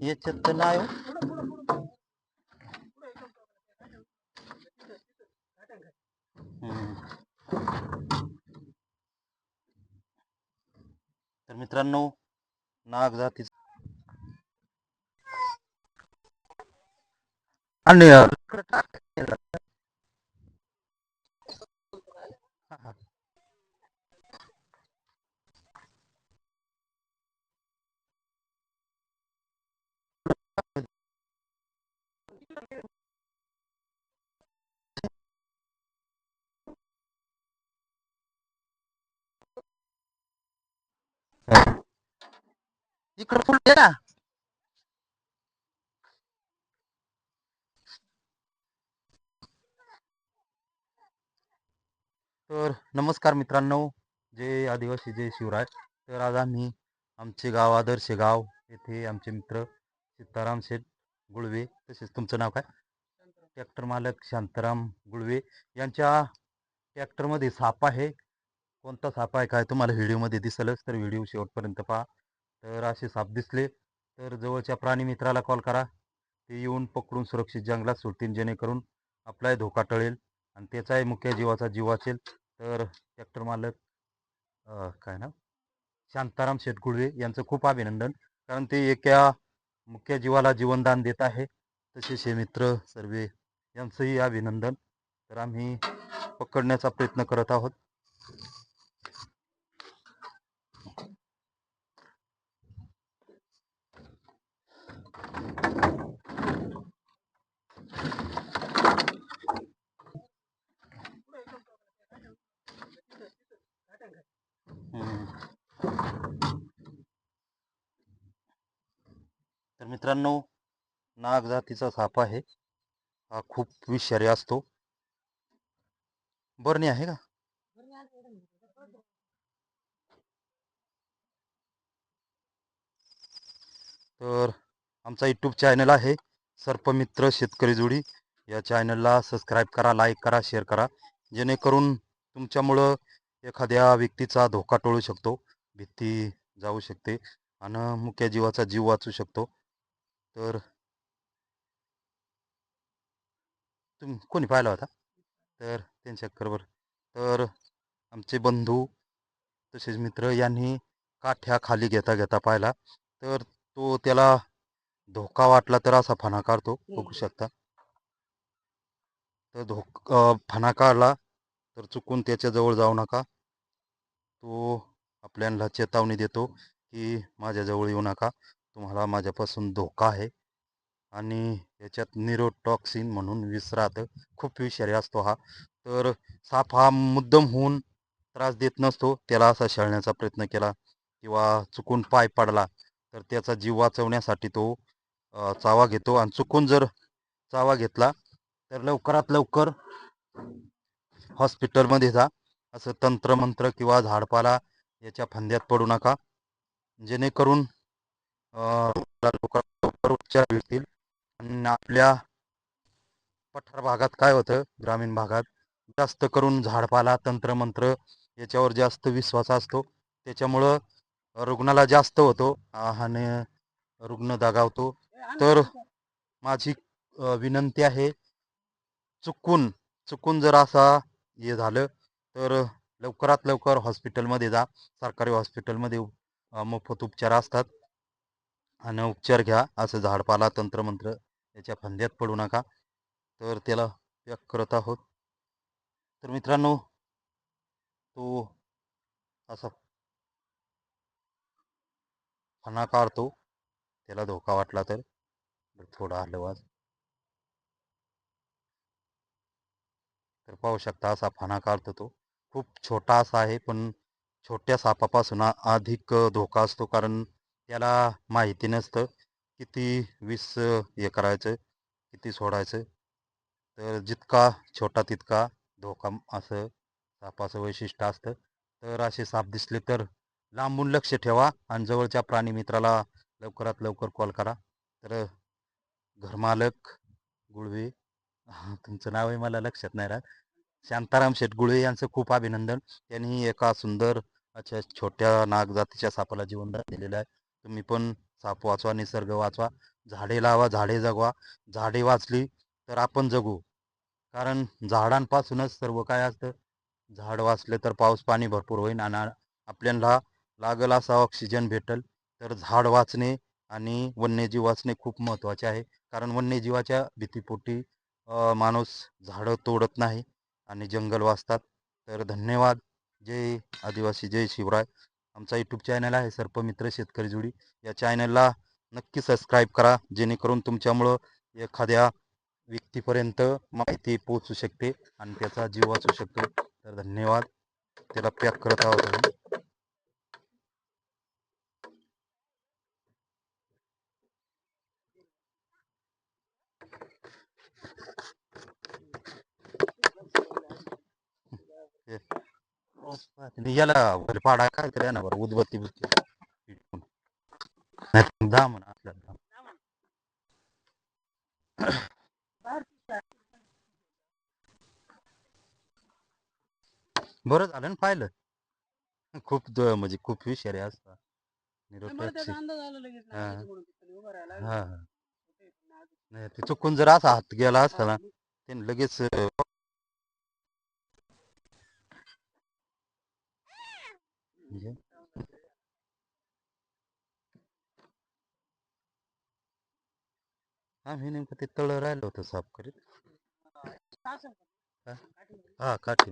याच्यात तर नाही हो. तर मित्रांनो नाग जातीच आणि इकडं फुल दे ना. तर नमस्कार मित्रांनो जय आदिवासी जय शिवराय. तर आज आम्ही आमचे गाव आदर्श गाव येथे आमचे मित्र सीताराम शेठ गुळवे तसेच तुमचं नाव काय? ट्रॅक्टर मालक शांताराम गुळवे यांच्या ट्रॅक्टरमध्ये साप आहे. कोणता साप आहे काय तुम्हाला व्हिडिओमध्ये दिसलंच तर व्हिडिओ शेवटपर्यंत पहा. तर असे साप दिसले. तर जवळच्या प्राणी मित्राला कॉल करा. ते येऊन पकडून सुरक्षित जंगलात सोडतील जेणेकरून आपलाही धोका टळेल आणि त्याचाही मुख्य जीवाचा जीव वाचेल तर ट्रॅक्टर मालक काय ना शांताराम शेटगुळवे यांचं खूप अभिनंदन. कारण ते एका मुख्य जीवाला जीवनदान देत आहे. तसेच हे मित्र सर्व यांचंही अभिनंदन. तर आम्ही पकडण्याचा प्रयत्न करत आहोत हम्म. तर मित्रांनो नाग जातीचा साप आहे. हा खूप विषारी असतो. बरणी आहे का? तर आमचा यूट्यूब चॅनल आहे सर्पमित्र शेतकरी जोडी. या चॅनलला सबस्क्राईब करा लाईक करा शेअर करा. जेणेकरून तुमच्यामुळं एखाद्या व्यक्तीचा धोका टळू शकतो भीती जाऊ शकते आणि मुख्य जीवाचा जीव वाचू शकतो. तर तुम्ही कोणी पाहिला होता? तर त्यांच्या बरोबर. तर आमचे बंधू तसेच मित्र यांनी काठ्या खाली घेता घेता पाहिला. तर तो त्याला धोका वाटला तर असा फणा काढतो बघू शकता. तर धोक फणा काढला तर चुकून त्याच्याजवळ जाऊ नका. तो आपल्याला चेतावणी देतो की माझ्याजवळ येऊ नका. तुम्हाला माझ्यापासून धोका आहे. आणि याच्यात निरोटॉक्सिन म्हणून विष राहतं खूप विषारी असतो हा. तर साप हा मुद्दम होऊन त्रास देत नसतो. त्याला असा शेळण्याचा प्रयत्न केला किंवा चुकून पाय पडला तर त्याचा जीव वाचवण्यासाठी तो चावा घेतो. आणि चुकून जर चावा घेतला तर लवकरात लवकर हॉस्पिटलमध्ये जा. असं तंत्रमंत्र किंवा झाडपाला याच्या फंद्यात पडू नका. जेणेकरून लोकांवर उपचार भेटतील आणि आपल्या पठार भागात काय होतं ग्रामीण भागात जास्त करून झाडपाला तंत्रमंत्र याच्यावर जास्त विश्वास असतो. त्याच्यामुळं रुग्णाला जास्त होतो. आणि रुग्ण दगावतो. तर माझी विनंती आहे चुकून चुकून जर असा हे झालं तर लवकरात लवकर हॉस्पिटलमध्ये जा. सरकारी हॉस्पिटलमध्ये मोफत उपचार असतात. आणि उपचार घ्या असं झाडपाला तंत्रमंत्र त्याच्या फंद्यात पडू नका. तर त्याला व्यक्त करत आहोत तर मित्रांनो तो असा फणा काढतो. त्याला धोका वाटला तर. थोडा हलवाज तर पाहू शकता असा फणा काढतो तो. खूप छोटा असा आहे पण छोट्या सापापासून अधिक धोका असतो कारण त्याला माहिती नसतं किती वीस हे करायचं किती सोडायचं. तर जितका छोटा तितका धोका असं सापाचं वैशिष्ट्य असतं. तर असे साप दिसले तर लांबून लक्ष ठेवा आणि जवळच्या प्राणी मित्राला लवकरात लवकर कॉल करा. तर घरमालक गुळवे तुमचं नाव आहे मला लक्षात नाही राहत. शांताराम शेटगुळे यांचं खूप अभिनंदन. त्यांनी एका सुंदर अशा छोट्या नाग जातीच्या सापाला जीवनदान दिलेलं आहे. तुम्ही पण साप वाचवा निसर्ग वाचवा झाडे लावा झाडे जगवा. झाडे वाचली तर आपण जगू. कारण झाडांपासूनच सर्व काय असतं? झाड वाचले तर पाऊस पाणी भरपूर होईल आणि आपल्याला लागल असा ऑक्सिजन भेटेल तर झाड वाचणे आणि वन्यजीव वाचणे खूप महत्त्वाचे आहे. कारण वन्यजीवाच्या भीतीपोटी माणूस झाडं तोडत नाही आणि जंगल वाचतात. तर धन्यवाद. जय आदिवासी जय शिवराय. आमचा यूट्यूब चॅनल आहे सर्पमित्र शेतकरी जोडी. या चॅनलला नक्की सबस्क्राईब करा जेणेकरून तुमच्यामुळं एखाद्या व्यक्तीपर्यंत माहिती पोहोचू शकते आणि त्याचा जीव वाचू शकतो. तर धन्यवाद. त्याला पॅक करत आहोत याला पाडा काय तरी ना बरं उदबत्ती बुत्ती नाही दहा म्हणा आपल्याला बरं झालं ना पाहिलं. खूप म्हणजे खूप विषय आहे असता निरोपाची हा. नाही ते चुकून जर असा हात गेला असता ना त्याने लगेच अं, म्हणजे आम्ही नेमकं ते तळ राहिलं होतं साफ करीत. हा काठी.